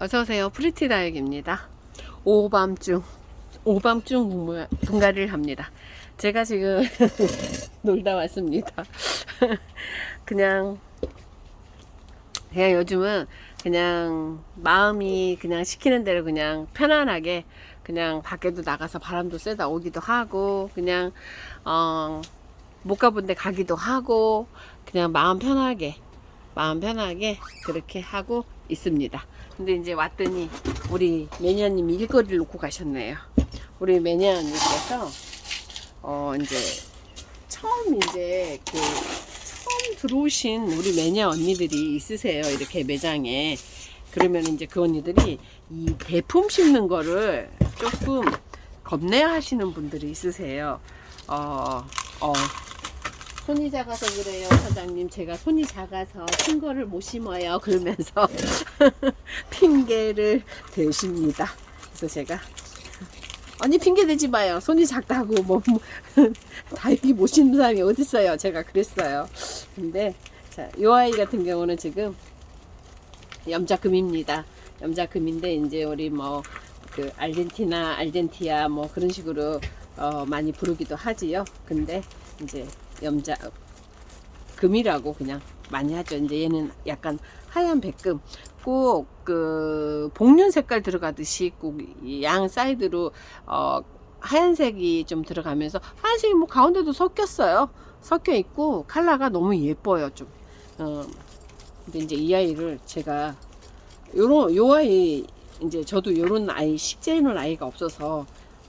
어서오세요. 프리티다육입니다. 오밤중, 오밤중 분갈이를 합니다. 제가 지금 놀다 왔습니다. 그냥, 그냥 요즘은 그냥 마음이 그냥 시키는 대로 그냥 편안하게 그냥 밖에도 나가서 바람도 쐬다 오기도 하고 그냥 어, 못 가본 데 가기도 하고 그냥 마음 편하게 마음 편하게 그렇게 하고 있습니다. 근데 이제 왔더니 우리 매니아님이 일거리를 놓고 가셨네요. 우리 매니아님께서 어 이제 처음 이제 그 처음 들어오신 우리 매니아 언니들이 있으세요. 이렇게 매장에 그러면 이제 그 언니들이 이 대품 심는 거를 조금 겁내 하시는 분들이 있으세요. 어, 어, 손이 작아서 그래요, 사장님. 제가 손이 작아서 큰 거를 못 심어요. 그러면서 핑계를 대십니다. 그래서 제가 아니 핑계 대지 마요. 손이 작다고 뭐, 뭐 다육이 못 심는 사람이 어딨어요. 제가 그랬어요. 근데 자, 요 아이 같은 경우는 지금 염자금입니다. 염자금인데 이제 우리 뭐 그 알젠티나, 알젠티아 뭐 그런 식으로 어, 많이 부르기도 하지요. 근데 이제 염자 금이라고 그냥 많이 하죠. 이제 얘는 약간 하얀 백금 꼭 그 복륜 색깔 들어가듯이 꼭 양 사이드로 어 하얀색이 좀 들어가면서 하얀색이 뭐 가운데도 섞였어요. 섞여 있고 컬러가 너무 예뻐요. 좀. 어 근데 이제 이 아이를 제가 요런 요 아이 이제 저도 요런 아이 식재해 놓은 아이가 없어서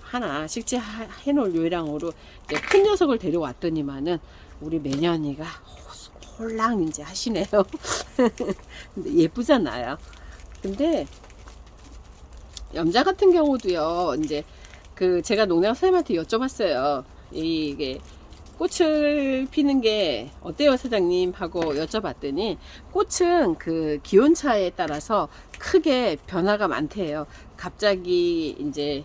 하나 식재 하- 해놓을 요량으로 이제 큰 녀석을 데려왔더니만은 우리 매년이가 홀랑 이제 하시네요. 근데 예쁘잖아요. 근데 염자 같은 경우도요. 이제 그 제가 농장 선생님한테 여쭤봤어요. 이게 꽃을 피는 게 어때요, 사장님? 하고 여쭤봤더니 꽃은 그 기온차에 따라서 크게 변화가 많대요. 갑자기 이제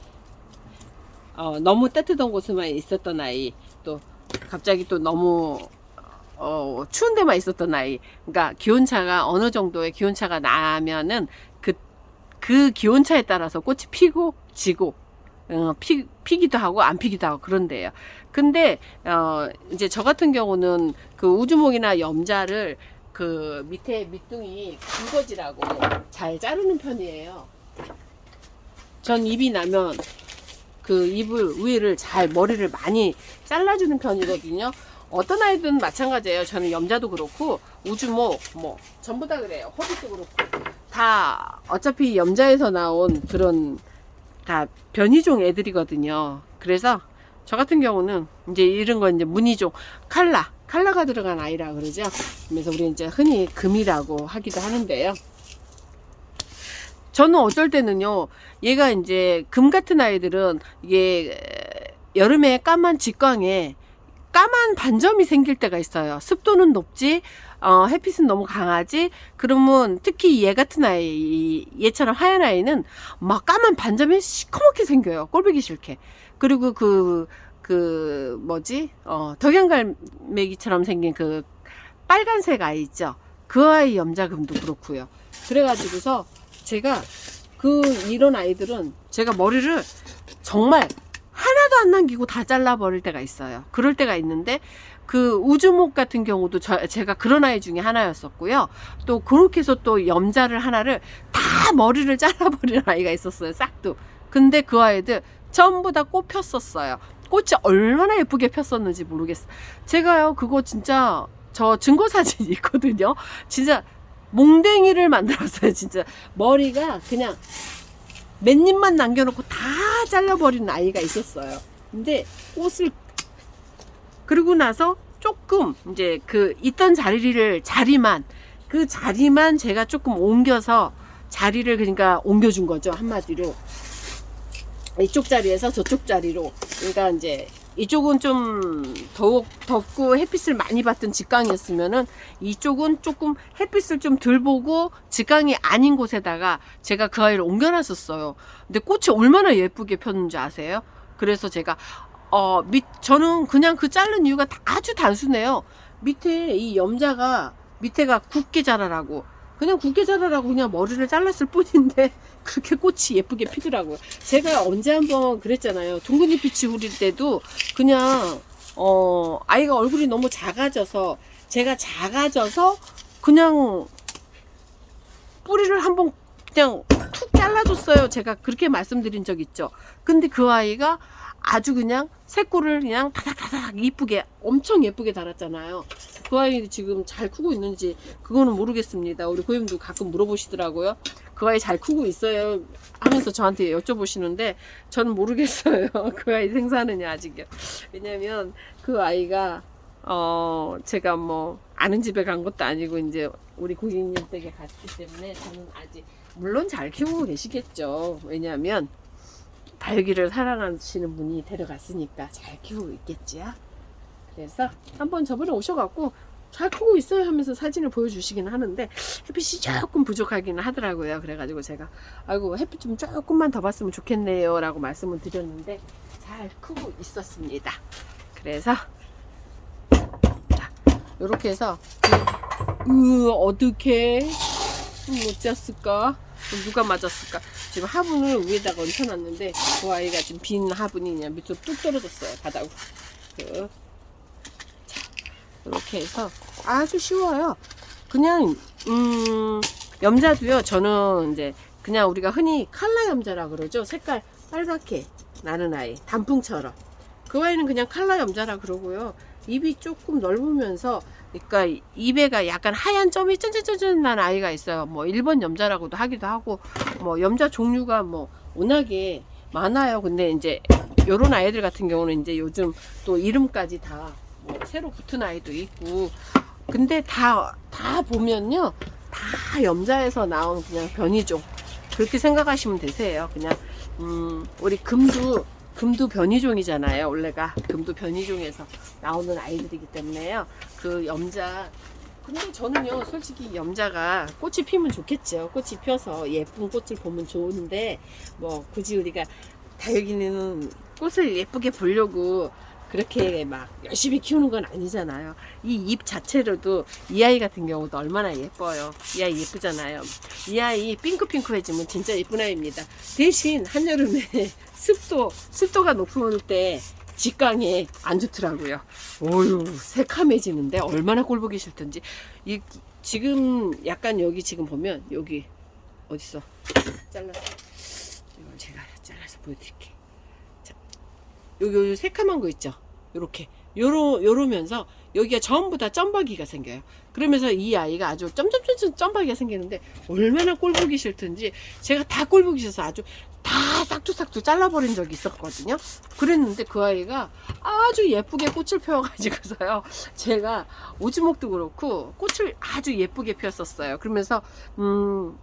어, 너무 따뜻한 곳에만 있었던 아이, 또 갑자기 또 너무 어, 추운 데만 있었던 아이. 그러니까 기온차가 어느 정도의 기온차가 나면은 그, 그 기온차에 따라서 꽃이 피고 지고 어, 피, 피기도 하고 안 피기도 하고 그런데요. 근데 어, 이제 저 같은 경우는 그 우주목이나 염자를 그 밑에 밑둥이 굵어지라고 잘 자르는 편이에요. 전 입이 나면 그 입을 위를 잘 머리를 많이 잘라주는 편이거든요. 어떤 아이든 마찬가지예요. 저는 염자도 그렇고 우주목 뭐 전부 다 그래요. 호빗도 그렇고 다 어차피 염자에서 나온 그런 다 변이종 애들이거든요. 그래서 저 같은 경우는 이제 이런 건 이제 무늬종 칼라 칼라가 들어간 아이라 그러죠. 그래서 우리 이제 흔히 금이라고 하기도 하는데요. 저는 어쩔 때는요, 얘가 이제 금 같은 아이들은 이게 여름에 까만 직광에 까만 반점이 생길 때가 있어요. 습도는 높지, 어, 햇빛은 너무 강하지. 그러면 특히 얘 같은 아이, 이- 얘처럼 하얀 아이는 막 까만 반점이 시커멓게 생겨요. 꼴보기 싫게. 그리고 그, 그, 뭐지? 어, 덕양갈매기처럼 생긴 그 빨간색 아이 있죠? 그 아이 염자금도 그렇고요. 그래가지고서 제가 그 이런 아이들은 제가 머리를 정말 하나도 안 남기고 다 잘라버릴 때가 있어요. 그럴 때가 있는데 그 우주목 같은 경우도 저, 제가 그런 아이 중에 하나였었고요. 또 그렇게 해서 또 염자를 하나를 다 머리를 잘라버리는 아이가 있었어요. 싹도. 근데 그 아이들 전부 다 꽃 폈었어요. 꽃이 얼마나 예쁘게 폈었는지 모르겠어. 제가요 그거 진짜 저 증거 사진이 있거든요. 진짜 몽댕이를 만들었어요. 진짜 머리가 그냥 맨입만 남겨놓고 다 잘라버리는 아이가 있었어요. 근데 꽃을 그러고 나서 조금 이제 그 있던 자리를 자리만 그 자리만 제가 조금 옮겨서 자리를 그러니까 옮겨준 거죠 한마디로 이쪽 자리에서 저쪽 자리로 그러니까 이제 이쪽은 좀 더욱 덥고 햇빛을 많이 받던 직광이었으면은 이쪽은 조금 햇빛을 좀 덜 보고 직광이 아닌 곳에다가 제가 그 아이를 옮겨놨었어요. 근데 꽃이 얼마나 예쁘게 폈는지 아세요? 그래서 제가 어, 밑, 저는 그냥 그 자른 이유가 다 아주 단순해요. 밑에 이 염자가 밑에가 굵게 자라라고 그냥 굵게 자라라고 그냥 머리를 잘랐을 뿐인데 그렇게 꽃이 예쁘게 피더라고요. 제가 언제 한번 그랬잖아요. 둥근잎 빛이 후릴 때도 그냥 어 아이가 얼굴이 너무 작아져서 제가 작아져서 그냥 뿌리를 한번 그냥 툭 잘라줬어요. 제가 그렇게 말씀드린 적 있죠. 근데 그 아이가 아주 그냥 새꼬를 그냥 다닥다닥 이쁘게 엄청 예쁘게 달았잖아요. 그 아이 지금 잘 크고 있는지 그거는 모르겠습니다. 우리 고객님도 가끔 물어보시더라고요. 그 아이 잘 크고 있어요 하면서 저한테 여쭤보시는데 저는 모르겠어요. 그 아이 생사느냐 아직요. 왜냐면 그 아이가 어 제가 뭐 아는 집에 간 것도 아니고 이제 우리 고객님 댁에 갔기 때문에 저는 아직 물론 잘 키우고 계시겠죠. 왜냐하면 다육이를 사랑하시는 분이 데려갔으니까 잘 키우고 있겠지요. 그래서 한번 저번에 오셔갖고 잘 크고 있어요 하면서 사진을 보여주시긴 하는데 햇빛이 조금 부족하기는 하더라고요. 그래가지고 제가 아이고 햇빛 좀 조금만 더 봤으면 좋겠네요 라고 말씀을 드렸는데 잘 크고 있었습니다. 그래서 자 이렇게 해서 으 어떻게 못 잤을까? 누가 맞았을까? 지금 화분을 위에다가 얹혀놨는데 그 아이가 지금 빈 화분이 그냥 밑으로 뚝 떨어졌어요 바닥으로. 그, 자, 이렇게 해서 아주 쉬워요. 그냥 음 염자도요. 저는 이제 그냥 우리가 흔히 칼라 염자라 그러죠. 색깔 빨갛게 나는 아이 단풍처럼. 그 아이는 그냥 칼라 염자라 그러고요. 입이 조금 넓으면서 그러니까 입에가 약간 하얀 점이 짠짠짠짠 난 아이가 있어요. 뭐 일본 염자라고도 하기도 하고 뭐 염자 종류가 뭐 워낙에 많아요. 근데 이제 요런 아이들 같은 경우는 이제 요즘 또 이름까지 다 뭐 새로 붙은 아이도 있고 근데 다 다 보면요 다 염자에서 나온 그냥 변이종 그렇게 생각하시면 되세요. 그냥 음 우리 금도 금도 변이종이잖아요. 원래가 금도 변이종에서 나오는 아이들이기 때문에요. 그 염자 근데 저는요 솔직히 염자가 꽃이 피면 좋겠죠. 꽃이 펴서 예쁜 꽃을 보면 좋은데 뭐 굳이 우리가 다육이는 꽃을 예쁘게 보려고 그렇게 막 열심히 키우는 건 아니잖아요. 이잎 자체로도 이 아이 같은 경우도 얼마나 예뻐요. 이 아이 예쁘잖아요. 이 아이 핑크핑크해지면 진짜 예쁜 아이입니다. 대신 한여름에 습도, 습도가 높을 때 직광에 안 좋더라고요. 오유, 새카매지는데 얼마나 꼴보기 싫던지. 이, 지금 약간 여기 지금 보면 여기 어딨어? 잘라서. 이걸 제가 잘라서 보여드릴게요. 자, 여기 새카만 거 있죠? 요렇게. 요러, 요러면서 여기가 전부 다 점박이가 생겨요. 그러면서 이 아이가 아주 점점점점 점박이가 생기는데 얼마나 꼴 보기 싫든지 제가 다 꼴 보기 싫어서 아주 다 싹둑싹둑 잘라버린 적이 있었거든요. 그랬는데 그 아이가 아주 예쁘게 꽃을 펴가지고서요. 제가 오지목도 그렇고 꽃을 아주 예쁘게 피웠었어요. 그러면서 음,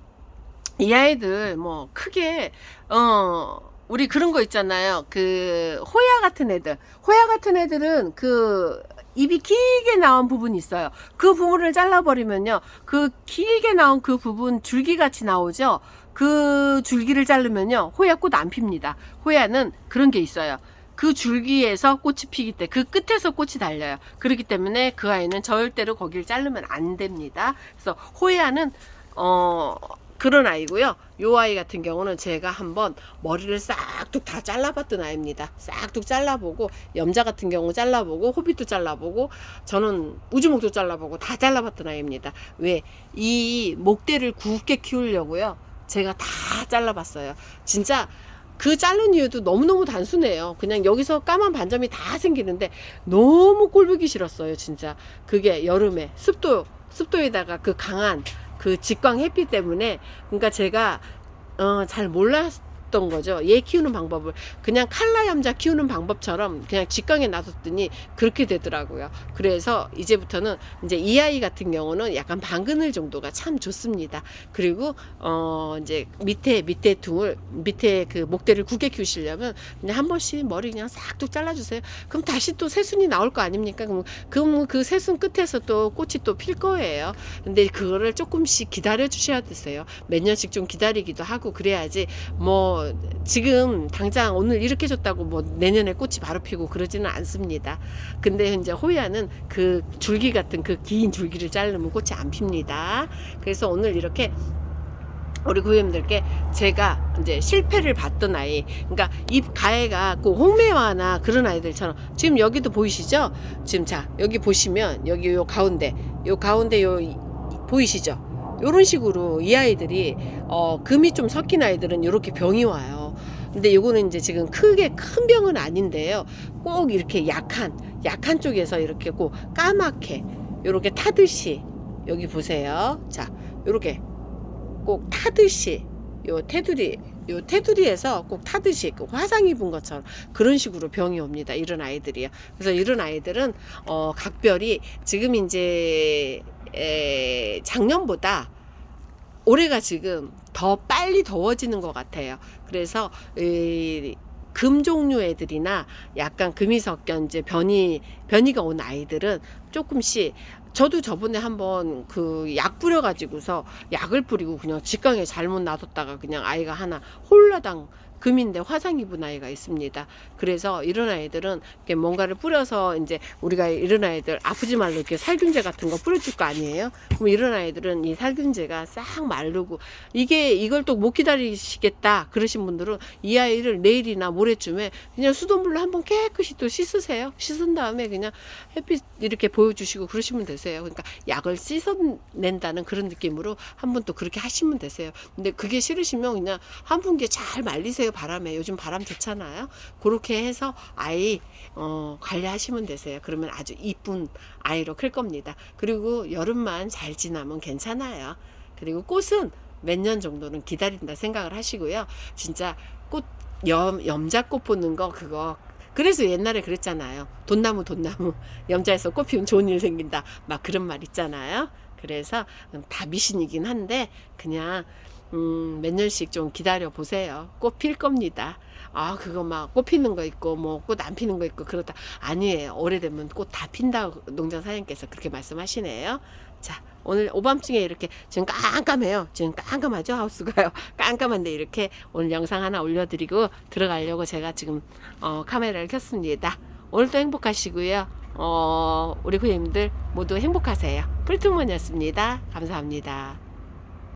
이 아이들 뭐 크게 어 우리 그런 거 있잖아요. 그 호야 같은 애들. 호야 같은 애들은 그 입이 길게 나온 부분이 있어요. 그 부분을 잘라버리면요. 그 길게 나온 그 부분 줄기같이 나오죠. 그 줄기를 자르면요. 호야 꽃 안 핍니다. 호야는 그런 게 있어요. 그 줄기에서 꽃이 피기 때문에 그 끝에서 꽃이 달려요. 그렇기 때문에 그 아이는 절대로 거기를 자르면 안 됩니다. 그래서 호야는 어 그런 아이고요. 요 아이 같은 경우는 제가 한번 머리를 싹둑 다 잘라봤던 아이입니다. 싹둑 잘라보고 염자 같은 경우 잘라보고 호빗도 잘라보고 저는 우주목도 잘라보고 다 잘라봤던 아이입니다. 왜 이 목대를 굵게 키우려고요. 제가 다 잘라봤어요. 진짜 그 자른 이유도 너무너무 단순해요. 그냥 여기서 까만 반점이 다 생기는데 너무 꼴보기 싫었어요, 진짜. 그게 여름에 습도, 습도에다가 그 강한 그 직광 햇빛 때문에 그러니까 제가 어, 잘 몰랐 던 거죠. 얘 키우는 방법을 그냥 칼라 염자 키우는 방법처럼 그냥 직광에 놔뒀더니 그렇게 되더라고요. 그래서 이제부터는 이제 이 아이 같은 경우는 약간 반그늘 정도가 참 좋습니다. 그리고 어 이제 밑에 밑에 둥을 밑에 그 목대를 굵게 키우시려면 그냥 한 번씩 머리 그냥 싹둑 잘라주세요. 그럼 다시 또 새순이 나올 거 아닙니까? 그럼 그럼 그 새순 끝에서 또 꽃이 또 필 거예요. 근데 그거를 조금씩 기다려 주셔야 되세요. 몇 년씩 좀 기다리기도 하고 그래야지 뭐뭐 지금 당장 오늘 이렇게 줬다고 뭐 내년에 꽃이 바로 피고 그러지는 않습니다. 근데 이제 호야는 그 줄기 같은 그 긴 줄기를 자르면 꽃이 안 핍니다. 그래서 오늘 이렇게 우리 고객님들께 제가 이제 실패를 봤던 아이, 그러니까 이 가해가 그 홍매화나 그런 아이들처럼 지금 여기도 보이시죠? 지금 자 여기 보시면 여기 요 가운데 요 가운데 요 이- 보이시죠? 요런 식으로 이 아이들이 어 금이 좀 섞인 아이들은 이렇게 병이 와요. 근데 요거는 이제 지금 크게 큰 병은 아닌데요. 꼭 이렇게 약한 약한 쪽에서 이렇게 꼭 까맣게 요렇게 타듯이 여기 보세요. 자, 요렇게 꼭 타듯이 요 테두리 요 테두리에서 꼭 타듯이 그 화상 입은 것처럼 그런 식으로 병이 옵니다. 이런 아이들이요. 그래서 이런 아이들은 어 각별이 지금 이제 에, 작년보다 올해가 지금 더 빨리 더워지는 것 같아요. 그래서 이, 금 종류 애들이나 약간 금이 섞여 이제 변이 변이가 온 아이들은 조금씩 저도 저번에 한번 그 약 뿌려가지고서 약을 뿌리고 그냥 직강에 잘못 놔뒀다가 그냥 아이가 하나 홀라당 금인데 화상 입은 아이가 있습니다. 그래서 이런 아이들은 이렇게 뭔가를 뿌려서 이제 우리가 이런 아이들 아프지 말로 이렇게 살균제 같은 거 뿌려줄 거 아니에요? 그럼 이런 아이들은 이 살균제가 싹 마르고 이게 이걸 또 못 기다리시겠다 그러신 분들은 이 아이를 내일이나 모레쯤에 그냥 수돗물로 한번 깨끗이 또 씻으세요. 씻은 다음에 그냥 햇빛 이렇게 보여주시고 그러시면 되세요. 그러니까 약을 씻어낸다는 그런 느낌으로 한 번 또 그렇게 하시면 되세요. 근데 그게 싫으시면 그냥 한 분께 잘 말리세요. 바람에 요즘 바람 좋잖아요. 그렇게 해서 아이 어, 관리하시면 되세요. 그러면 아주 이쁜 아이로 클 겁니다. 그리고 여름만 잘 지나면 괜찮아요. 그리고 꽃은 몇 년 정도는 기다린다 생각을 하시고요. 진짜 꽃 염, 염자꽃 보는 거 그거 그래서 옛날에 그랬잖아요. 돈나무 돈나무 염자에서 꽃 피우면 좋은 일 생긴다. 막 그런 말 있잖아요. 그래서 다 미신이긴 한데 그냥 음, 몇 년씩 좀 기다려 보세요. 꽃 필 겁니다. 아, 그거 막 꽃 피는 거 있고, 뭐, 꽃 안 피는 거 있고, 그러다. 아니에요. 오래되면 꽃 다 핀다. 농장 사장님께서 그렇게 말씀하시네요. 자, 오늘 오밤중에 이렇게 지금 깜깜해요. 지금 깜깜하죠? 하우스가요. 깜깜한데 이렇게 오늘 영상 하나 올려드리고 들어가려고 제가 지금 어, 카메라를 켰습니다. 오늘도 행복하시고요. 어, 우리 고객님들 모두 행복하세요. 풀투먼이었습니다. 감사합니다.